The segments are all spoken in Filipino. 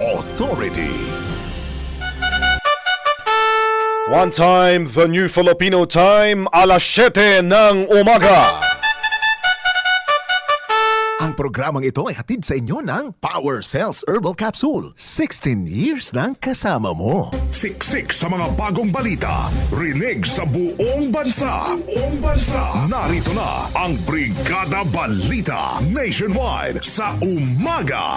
Authority. One time, the new Filipino time, alas 7 ng umaga. Ang programang ito ay hatid sa inyo ng Power Cells Herbal Capsule. 16 years ng kasama mo. Siksik sa mga bagong balita. Rinig sa buong bansa. Buong bansa. Narito na ang Brigada Balita Nationwide sa umaga.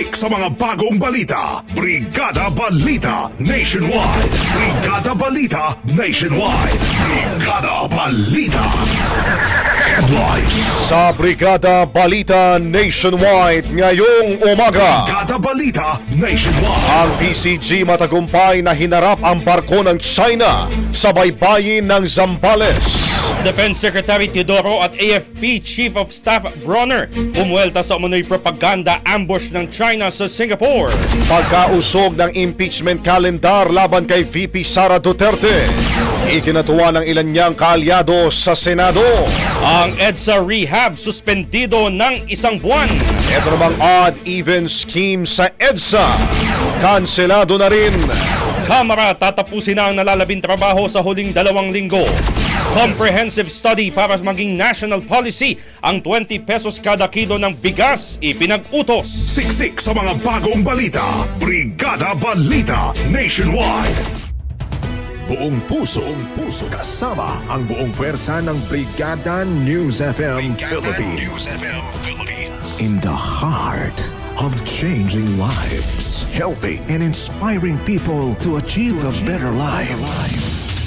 Siksik sa mga bagong balita. Brigada Balita Nationwide. Brigada Balita Nationwide. Brigada Balita. Headlines. Sa Brigada Balita Nationwide ngayong umaga. Brigada Balita Nationwide. Ang PCG matagumpay na hinarap ang barko ng China sa baybayin ng Zambales. Defense Secretary Teodoro at AFP Chief of Staff Bronner umuelta sa umano'y propaganda ambush ng China sa Singapore. Pagkausog ng impeachment calendar laban kay VP Sara Duterte. Ikinatuwa ng ilan niyang kaalyado sa Senado. Ang EDSA Rehab suspendido ng isang buwan. Ito namang odd-even scheme sa EDSA. Kanselado na rin. Kamara tatapusin na ang nalalabing trabaho sa huling dalawang linggo. Comprehensive study para maging national policy ang 20 pesos kada kilo ng bigas ipinag-utos. Siksik sa mga bagong balita. Brigada Balita Nationwide. Buong puso, buong puso. Kasama ang buong pwersa ng Brigada News FM Philippines. In the heart of changing lives. Helping and inspiring people to achieve a better life.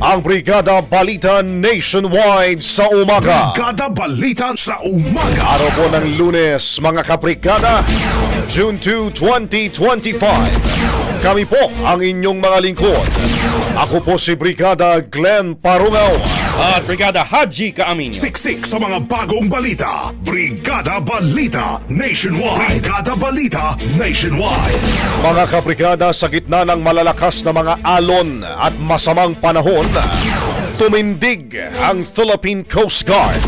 ang Brigada Balita Nationwide sa umaga. Brigada Balita sa umaga. Araw po ng lunes, mga kabrigada, June 2, 2025. Kami po ang inyong mga lingkod. Ako po si Brigada Glenn Parungaw. At Brigada Haji Kaamin. Siksik sa mga bagong balita. Brigada Balita Nationwide. Brigada Balita Nationwide. Mga kabrigada sa gitna ng malalakas na mga alon at masamang panahon, tumindig ang Philippine Coast Guard.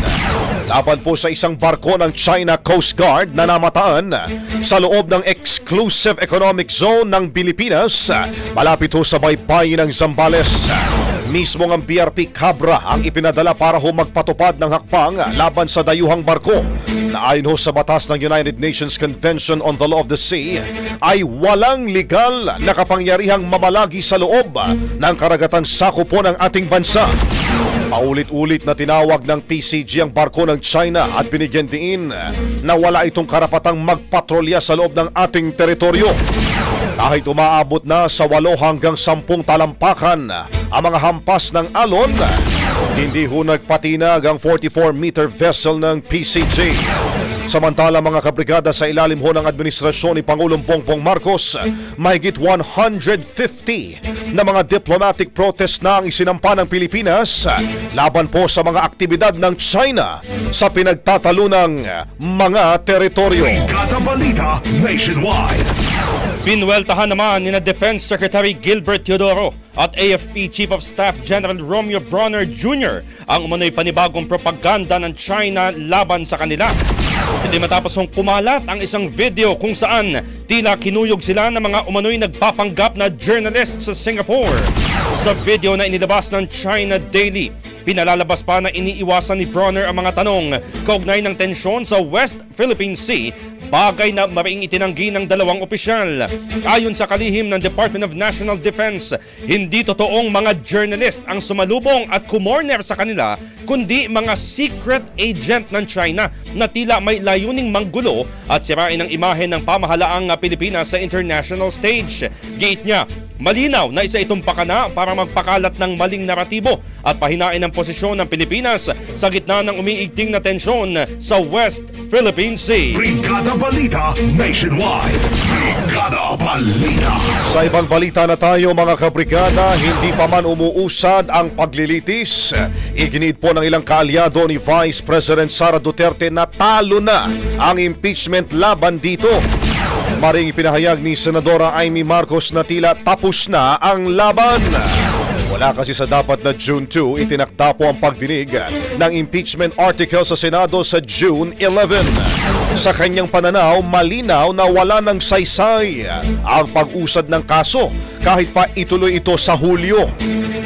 Laban po sa isang barko ng China Coast Guard na namataan sa loob ng Exclusive Economic Zone ng Pilipinas malapit ho sa baybayin ng Zambales. Mismo ang BRP Cabra ang ipinadala para ho magpatupad ng hakbang laban sa dayuhang barko na ayon ho sa batas ng United Nations Convention on the Law of the Sea ay walang legal na kapangyarihang mamalagi sa loob ng karagatang sakop po ng ating bansa. Paulit-ulit na tinawag ng PCG ang barko ng China at binigyan diin na wala itong karapatang magpatrolya sa loob ng ating teritoryo. Kahit umaabot na sa 8 hanggang 10 talampakan ang mga hampas ng alon, hindi ho nagpatinag ang 44-meter vessel ng PCG. Samantala mga kabrigada sa ilalim ho ng administrasyon ni Pangulong Bongbong Marcos, mahigit 150 na mga diplomatic protest na ang isinampa ng Pilipinas laban po sa mga aktibidad ng China sa pinagtatalunang mga teritoryo. Brigada Balita Nationwide. Pinweltahan naman ni na Defense Secretary Gilbert Teodoro at AFP Chief of Staff General Romeo Bronner Jr. ang umano'y panibagong propaganda ng China laban sa kanila. Hindi matapos hong kumalat ang isang video kung saan tila kinuyog sila ng mga umano'y nagpapanggap na journalist sa Singapore. Sa video na inilabas ng China Daily, Pinalalabas pa na iniiwasan ni Bronner ang mga tanong kaugnay ng tensyon sa West Philippine Sea, bagay na maring itinanggi ng dalawang opisyal. Ayon sa kalihim ng Department of National Defense, hindi totoong mga journalist ang sumalubong at kumorner sa kanila, kundi mga secret agent ng China na tila may layuning manggulo at sirain ang imahe ng pamahalaang Pilipinas sa international stage. Giit niya, Malinaw na isa itong pakana para magpakalat ng maling naratibo at pahinain ang posisyon ng Pilipinas sa gitna ng umiigting na tensyon sa West Philippine Sea. Brigada Balita Nationwide. Brigada Balita. Sa ibang balita na tayo mga kabrigada, hindi pa man umuusad ang paglilitis. Iginid po ng ilang kaalyado ni Vice President Sara Duterte na talo na ang impeachment laban dito. Maring ipinahayag ni Senadora Amy Marcos na tila tapos na ang laban. Wala kasi sa dapat na June 2, itinakda po ang pagdinig ng impeachment article sa Senado sa June 11. Sa kanyang pananaw, malinaw na wala ng saysay ang pag-usad ng kaso kahit pa ituloy ito sa Hulyo.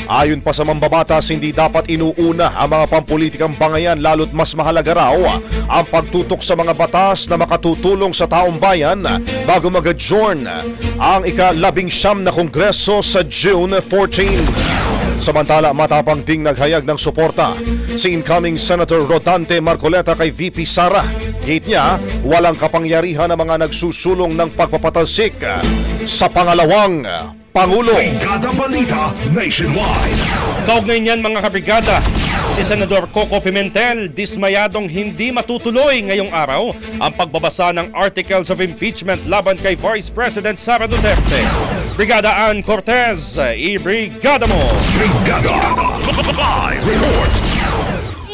Ayon pa sa mambabatas, hindi dapat inuuna ang mga pampulitikang bangayan lalo't mas mahalaga raw ang pagtutok sa mga batas na makatutulong sa taong bayan bago mag-adjourn ang ika-labing siyam na kongreso sa June 14. Samantala, matapang ding naghayag ng suporta si incoming Senator Rodante Marcoleta kay VP Sara. Gate niya, walang kapangyarihan ang mga nagsusulong ng pagpapatalsik sa pangalawang Pangulo. Brigada Balita Nationwide. Kaugnay niyan mga kabrigada, si Senador Coco Pimentel dismayadong hindi matutuloy ngayong araw ang pagbabasa ng articles of impeachment laban kay Vice President Sara Duterte. Brigada Ann Cortez, i-brigada mo! Brigada. Live report.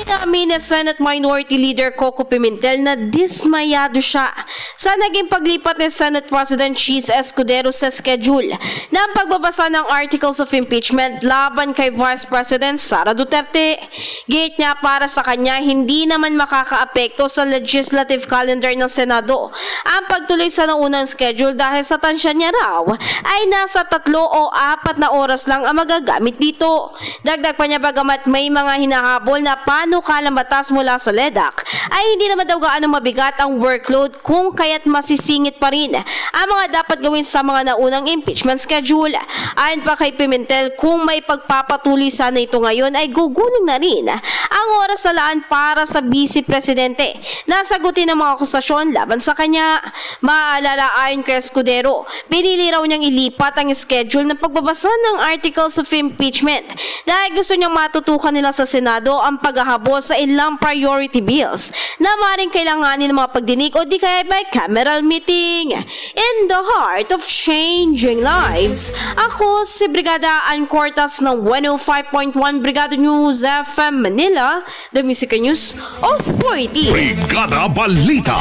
Inamin ni Senate Minority Leader Coco Pimentel na dismayado siya sa naging paglipat ni Senate President Cheese Escudero sa schedule ng pagbabasa ng articles of impeachment laban kay Vice President Sara Duterte. Gate niya para sa kanya hindi naman makakaapekto sa legislative calendar ng Senado ang pagtuloy sa naunang schedule dahil sa tansya niya raw ay nasa tatlo o apat na oras lang ang magagamit dito. Dagdag pa niya bagamat may mga hinahabol na panukalang batas mula sa LEDAC ay hindi naman daw gaano mabigat ang workload kung kaya't masisingit pa rin ang mga dapat gawin sa mga naunang impeachment schedule. Ayon pa kay Pimentel, kung may pagpapatuloy sana ito ngayon ay guguling na rin ang oras na laan para sa Vice Presidente na sagutin ang mga akusasyon laban sa kanya. Maaalala ayon kay Escudero, pinili raw niyang ilipat ang schedule ng pagbabasa ng articles of impeachment dahil gusto niyang matutukan nila sa Senado ang paghahabol sa ilang priority bills na maring kailanganin ng mga pagdinig o di kaya by cameral meeting. In the heart of changing lives, ako si Brigada Ann Cortas ng 105.1 Brigada News FM Manila, the Music News Authority. Brigada Balita.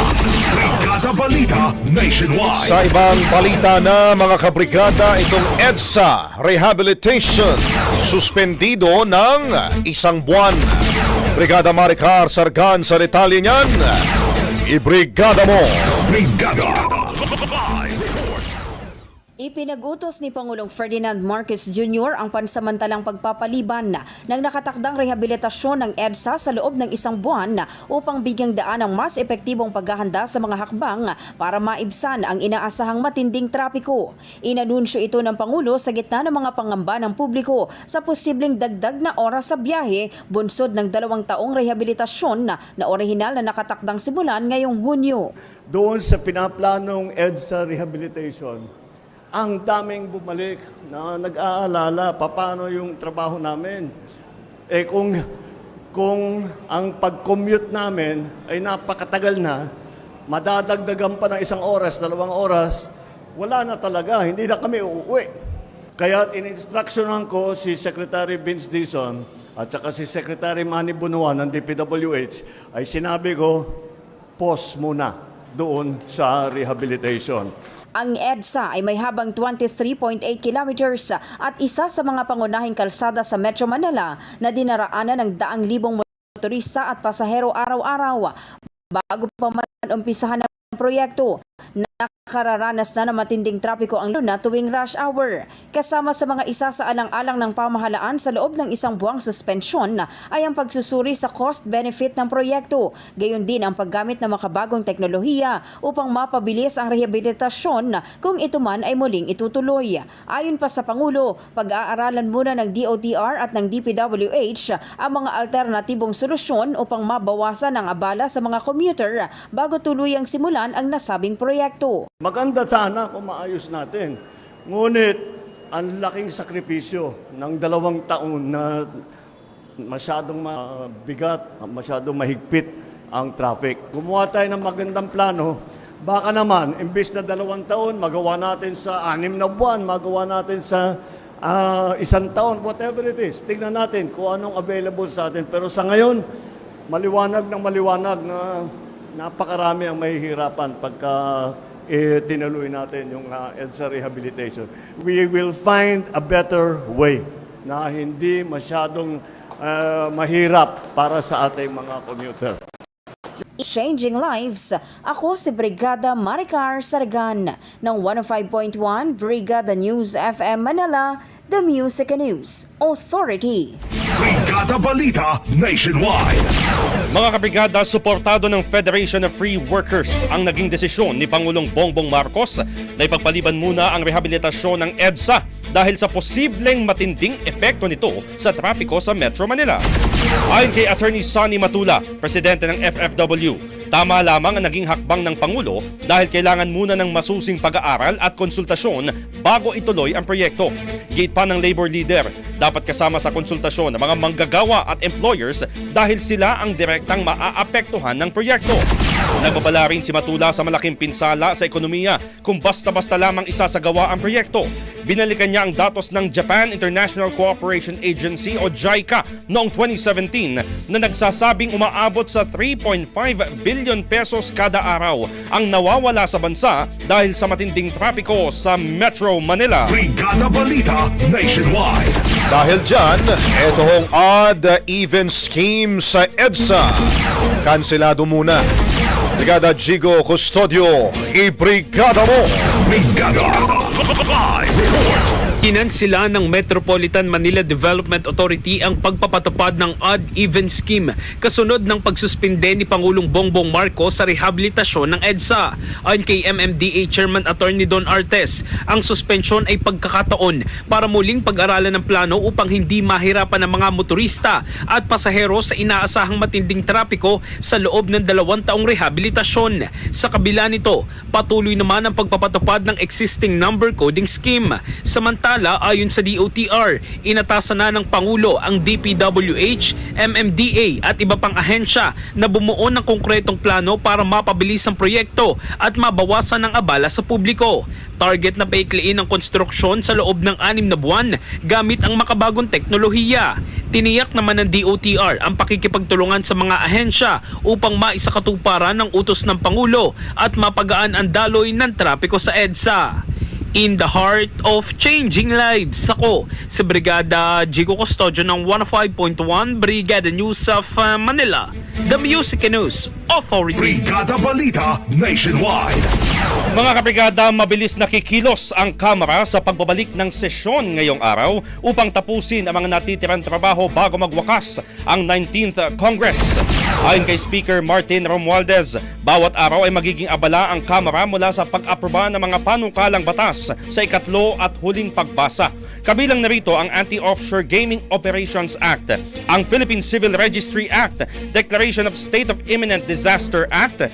Brigada Balita Nationwide. Sa ibang balita na mga kabrigada, itong EDSA Rehabilitation suspendido ng isang buwan. Brigada Maricar Sargan sa detalye niyan. Ibrigada mo! Brigada. Live. Ipinag-utos ni Pangulong Ferdinand Marcos Jr. ang pansamantalang pagpapaliban ng nakatakdang rehabilitasyon ng EDSA sa loob ng isang buwan upang bigyang daan ang mas epektibong paghahanda sa mga hakbang para maibsan ang inaasahang matinding trapiko. Inanunsyo ito ng Pangulo sa gitna ng mga pangamba ng publiko sa posibleng dagdag na oras sa biyahe bunsod ng dalawang taong rehabilitasyon na orihinal na nakatakdang simulan ngayong Hunyo. doon sa pinaplanong EDSA rehabilitation, ang daming bumalik na nag-aalala paano yung trabaho namin. Eh kung, kung ang pag-commute namin ay napakatagal na, madadagdagan pa ng isang oras, dalawang oras, wala na talaga, hindi na kami uuwi. Kaya in-instructionan ko si Secretary Vince Dizon at saka si Secretary Manny Bunuan ng DPWH ay sinabi ko, pause muna doon sa rehabilitation. Ang EDSA ay may habang 23.8 kilometers at isa sa mga pangunahing kalsada sa Metro Manila na dinaraanan ng daang libong motorista at pasahero araw-araw. Bago pa man umpisahan ang proyekto, nakararanas na ng matinding trapiko ang luna tuwing rush hour. Kasama sa mga isa sa alang-alang ng pamahalaan sa loob ng isang buwang suspensyon ay ang pagsusuri sa cost-benefit ng proyekto. Gayon din ang paggamit ng makabagong teknolohiya upang mapabilis ang rehabilitasyon kung ito man ay muling itutuloy. Ayon pa sa Pangulo, pag-aaralan muna ng DOTR at ng DPWH ang mga alternatibong solusyon upang mabawasan ang abala sa mga commuter bago tuluyang simulan ang nasabing proyekto. Maganda sana kung maayos natin. Ngunit, ang laking sakripisyo ng dalawang taon na masyadong mabigat, masyadong mahigpit ang traffic. Gumawa tayo ng magandang plano, baka naman, imbis na dalawang taon, magawa natin sa anim na buwan, magawa natin sa ah, isang taon, whatever it is. Tingnan natin kung anong available sa atin. Pero sa ngayon, maliwanag ng maliwanag na napakarami ang mahihirapan pagka eh, tinuloy natin yung uh, EDSA rehabilitation. We will find a better way na hindi masyadong ah, mahirap para sa ating mga commuter. Changing Lives. Ako si Brigada Maricar Sargan ng 105.1 Brigada News FM Manila, The Music News Authority. Brigada Balita Nationwide. Mga kabrigada, suportado ng Federation of Free Workers ang naging desisyon ni Pangulong Bongbong Marcos na ipagpaliban muna ang rehabilitasyon ng EDSA dahil sa posibleng matinding epekto nito sa trapiko sa Metro Manila. Ayon kay Attorney Sonny Matula, presidente ng FFW, tama lamang ang naging hakbang ng Pangulo dahil kailangan muna ng masusing pag-aaral at konsultasyon bago ituloy ang proyekto. Gate pa ng labor leader, dapat kasama sa konsultasyon ng mga manggagawa at employers dahil sila ang direktang maaapektuhan ng proyekto. Nagbabala rin si Matula sa malaking pinsala sa ekonomiya kung basta-basta lamang isasagawa ang proyekto. Binalikan niya ang datos ng Japan International Cooperation Agency o JICA noong 2017 na nagsasabing umaabot sa 3.5 billion pesos kada araw ang nawawala sa bansa dahil sa matinding trapiko sa Metro Manila. Brigada Balita Nationwide. Dahil dyan, eto hong odd-even scheme sa EDSA. Kanselado muna. Brigada Jigo Custodio, ibrigada mo! Brigada Live Report. Inansila ng Metropolitan Manila Development Authority ang pagpapatupad ng odd-even scheme kasunod ng pagsuspinde ni Pangulong Bongbong Marcos sa rehabilitasyon ng EDSA. Ayon kay MMDA Chairman Attorney Don Artes, ang suspensyon ay pagkakataon para muling pag-aralan ng plano upang hindi mahirapan ng mga motorista at pasahero sa inaasahang matinding trapiko sa loob ng dalawang taong rehabilitasyon. Sa kabila nito, patuloy naman ang pagpapatupad ng existing number coding scheme. Samantala, ayon sa DOTR, inatasan na ng Pangulo ang DPWH, MMDA at iba pang ahensya na bumuo ng konkretong plano para mapabilis ang proyekto at mabawasan ang abala sa publiko. Target na paikliin ang konstruksyon sa loob ng anim na buwan gamit ang makabagong teknolohiya. Tiniyak naman ng DOTR ang pakikipagtulungan sa mga ahensya upang maisakatuparan ng utos ng Pangulo at mapagaan ang daloy ng trapiko sa EDSA. In the heart of changing lives. Ako, si Brigada Jigo Custodio ng 105.1 Brigada News of uh, Manila, the Music News Authority. Brigada Balita Nationwide. Mga kabrigada, mabilis nakikilos ang Kamara sa pagbabalik ng sesyon ngayong araw upang tapusin ang mga natitirang trabaho bago magwakas ang 19th Congress. Ayon kay Speaker Martin Romualdez, bawat araw ay magiging abala ang Kamara mula sa pag-aproba ng mga panukalang batas sa ikatlo at huling pagbasa. Kabilang narito ang Anti-Offshore Gaming Operations Act, ang Philippine Civil Registry Act, Declaration of State of Imminent Disaster Act,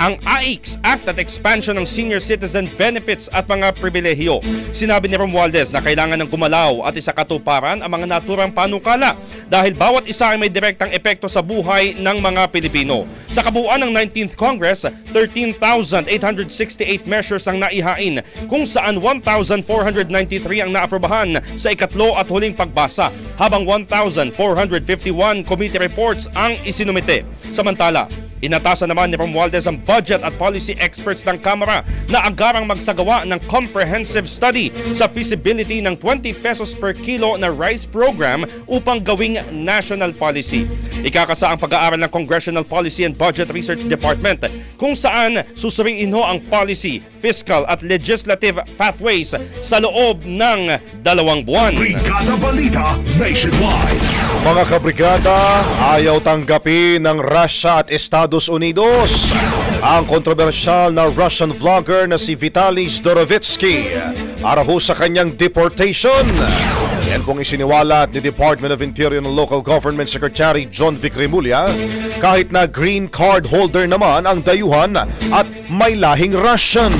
ang AIX Act at expansion ng senior citizen benefits at mga pribilehiyo. Sinabi ni Romualdez na kailangan ng gumalaw at isakatuparan ang mga naturang panukala dahil bawat isa ay may direktang epekto sa buhay ng mga Pilipino. Sa kabuuan ng 19th Congress, 13,868 measures ang naihain kung saan 1,493 ang naaprobahan sa ikatlo at huling pagbasa habang 1,451 committee reports ang isinumite. Samantala, Inatasan naman ni Romualdez ang budget at policy experts ng Kamara na agarang magsagawa ng comprehensive study sa feasibility ng 20 pesos per kilo na rice program upang gawing national policy. Ikakasa ang pag-aaral ng Congressional Policy and Budget Research Department kung saan susuriin ho ang policy, fiscal at legislative pathways sa loob ng dalawang buwan. Brigada Balita Nationwide. Mga kabrigada, ayaw tanggapin ng Russia at Estados Unidos ang kontrobersyal na Russian vlogger na si Vitaly Zdorovitsky para ho sa kanyang deportation. Yan pong isiniwalat ni Department of Interior and Local Government Secretary John Vic Rimulya kahit na green card holder naman ang dayuhan at may lahing Russian.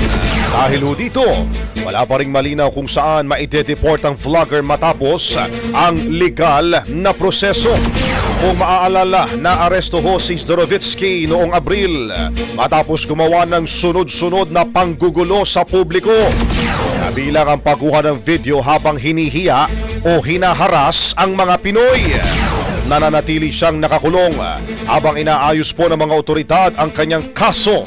Dahil ho dito, wala pa ring malinaw kung saan maide-deport ang vlogger matapos ang legal na proseso. Kung maaalala, na-aresto ho si Zdorovitsky noong Abril matapos gumawa ng sunod-sunod na panggugulo sa publiko. Kabilang ang pagkuha ng video habang hinihiya o hinaharas ang mga Pinoy. Nananatili siyang nakakulong habang inaayos po ng mga otoridad ang kanyang kaso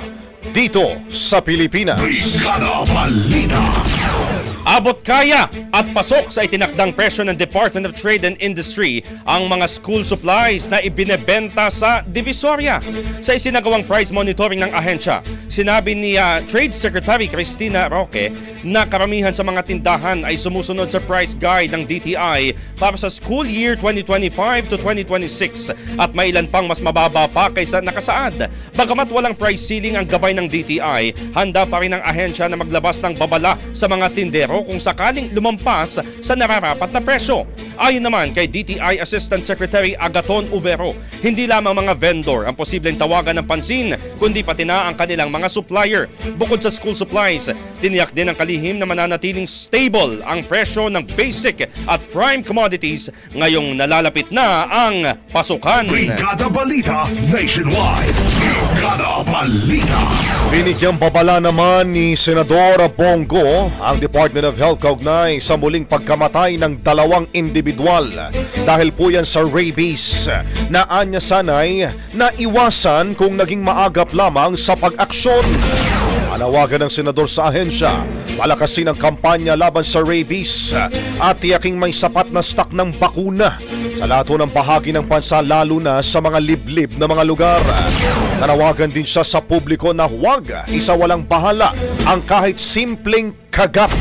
dito sa Pilipinas. Brigada Balita. Abot kaya at pasok sa itinakdang presyo ng Department of Trade and Industry ang mga school supplies na ibinebenta sa Divisoria. Sa isinagawang price monitoring ng ahensya, sinabi ni ah, Trade Secretary Cristina Roque na karamihan sa mga tindahan ay sumusunod sa price guide ng DTI para sa school year 2025 to 2026 at may ilan pang mas mababa pa kaysa nakasaad. Bagamat walang price ceiling ang gabay ng DTI, handa pa rin ang ahensya na maglabas ng babala sa mga tindero kung sakaling lumampas sa nararapat na presyo. Ayon naman kay DTI Assistant Secretary Agaton Uvero, hindi lamang mga vendor ang posibleng tawagan ng pansin, kundi pati na ang kanilang mga supplier. Bukod sa school supplies, tiniyak din ang kalihim na mananatiling stable ang presyo ng basic at prime commodities ngayong nalalapit na ang pasukan. Brigada Balita Nationwide. Brigada Balita. Binigyang babala naman ni Senador Bongo ang Department of Health kaugnay sa muling pagkamatay ng dalawang individual dahil po yan sa rabies na anya sanay na iwasan kung naging maagap lamang sa pag-aksyon. Panawagan ng senador sa ahensya, palakasin ang kampanya laban sa rabies at tiyaking may sapat na stock ng bakuna sa lahat ng bahagi ng bansa lalo na sa mga liblib na mga lugar. Nanawagan din siya sa publiko na huwag isa walang bahala ang kahit simpleng kagat.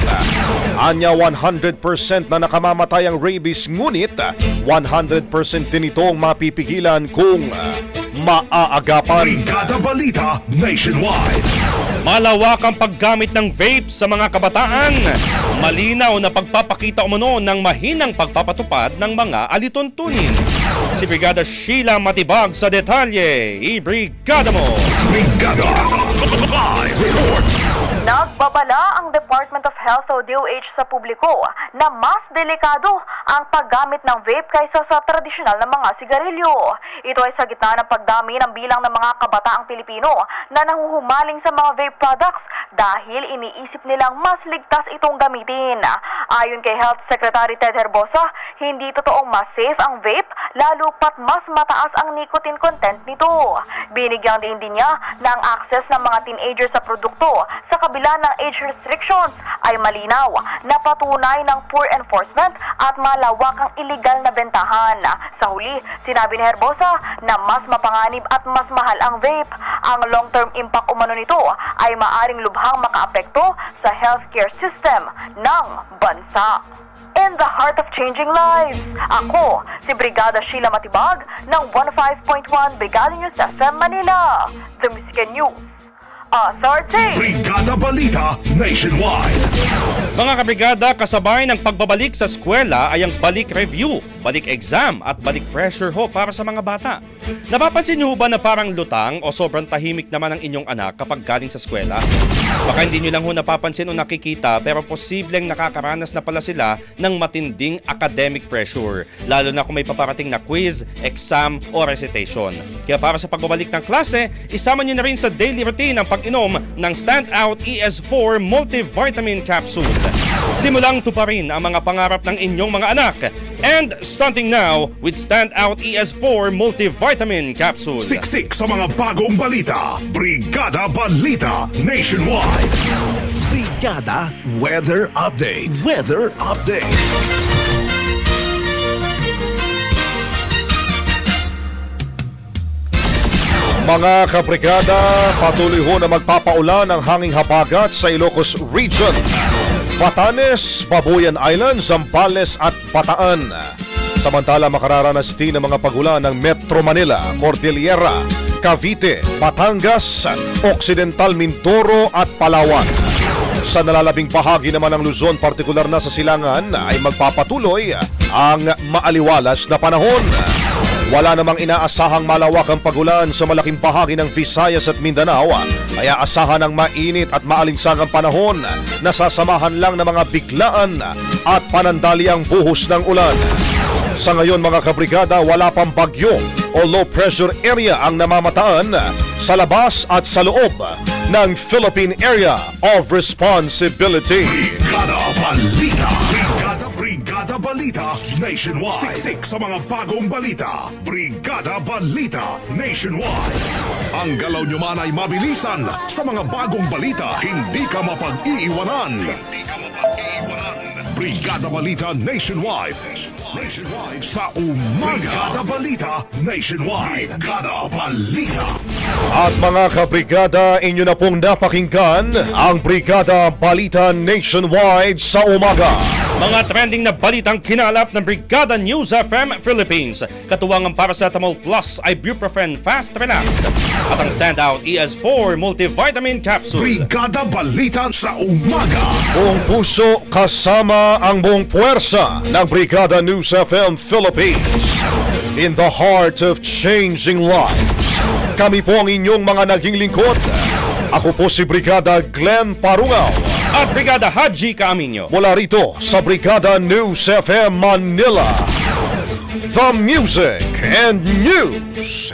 Anya 100% na nakamamatay ang rabies ngunit 100% din itong mapipigilan kung maaagapan. Brigada Balita Nationwide. Malawak ang paggamit ng vape sa mga kabataan. Malinaw na pagpapakita umano ng mahinang pagpapatupad ng mga alituntunin. Si Brigada Sheila Matibag sa detalye. I-brigada mo! Brigada. Live report. Nagbabala ang Department of Health o DOH sa publiko na mas delikado ang paggamit ng vape kaysa sa tradisyonal na mga sigarilyo. Ito ay sa gitna ng pagdami ng bilang ng mga kabataang Pilipino na nahuhumaling sa mga vape products dahil iniisip nilang mas ligtas itong gamitin. Ayon kay Health Secretary Ted Herbosa, hindi totoong mas safe ang vape lalo pat mas mataas ang nicotine content nito. Binigyang din din niya ang access ng mga teenagers sa produkto sa kabila ng age restrictions ay malinaw na patunay ng poor enforcement at malawakang illegal na bentahan. Sa huli, sinabi ni Herbosa na mas mapanganib at mas mahal ang vape. Ang long-term impact umano nito ay maaring lubhang makaapekto sa healthcare system ng bansa. In the heart of changing lives, ako si Brigada Sheila Matibag ng 15.1 Brigada News FM Manila, The Music News Authority. Brigada Balita Nationwide. Mga kabrigada, kasabay ng pagbabalik sa eskwela ay ang balik review, balik exam at balik pressure ho para sa mga bata. Napapansin niyo ba na parang lutang o sobrang tahimik naman ang inyong anak kapag galing sa eskwela? Baka hindi niyo lang ho napapansin o nakikita pero posibleng nakakaranas na pala sila ng matinding academic pressure, lalo na kung may paparating na quiz, exam o recitation. Kaya para sa pagbabalik ng klase, isama niyo na rin sa daily routine ang pag-inom ng Standout ES4 Multivitamin Capsule. Simulang tuparin ang mga pangarap ng inyong mga anak. And starting now with Standout ES4 Multivitamin Capsule. Siksik sa mga bagong balita. Brigada Balita Nationwide. Brigada Weather Update. Weather Update. Mga kabrigada, patuloy ho na magpapaulan ang hanging habagat sa Ilocos Region. Batanes, Babuyan Island, Zambales at Bataan. Samantala makararanas din ang mga pagulan ng Metro Manila, Cordillera, Cavite, Batangas, Occidental Mindoro at Palawan. Sa nalalabing bahagi naman ng Luzon, partikular na sa silangan, ay magpapatuloy ang maaliwalas na panahon. Wala namang inaasahang malawakang pagulan sa malaking bahagi ng Visayas at Mindanao, kaya asahan ng mainit at maalinsangang panahon na sasamahan lang ng mga biglaan at panandaliang buhos ng ulan. Sa ngayon mga kabrigada, wala pang bagyo o low pressure area ang namamataan sa labas at sa loob ng Philippine Area of Responsibility. Brigada Balita. Brigada Brigada Balita Nationwide. Siksik sa mga bagong balita. Brigada Balita Nationwide. Ang galaw nyo man ay mabilisan sa mga bagong balita. Hindi ka mapag-iiwanan. Hindi ka mapag-iiwanan. Brigada Balita Nationwide. Nationwide sa umaga. Brigada Balita Nationwide. Brigada Balita. At mga kabrigada, inyo na pong napakinggan ang Brigada Balita Nationwide sa umaga. Mga trending na balitang kinalap ng Brigada News FM Philippines. Katuwang ang Paracetamol Plus Ibuprofen Fast Relax. At ang Standout ES4 Multivitamin Capsule. Brigada Balita sa umaga. Buong puso kasama ang buong puwersa ng Brigada News FM Philippines. In the heart of changing lives. Kami po ang inyong mga naging lingkod. Ako po si Brigada Glenn Parungaw. At Brigada Haji Kaaminyo. Mula rito sa Brigada News FM Manila. The Music and News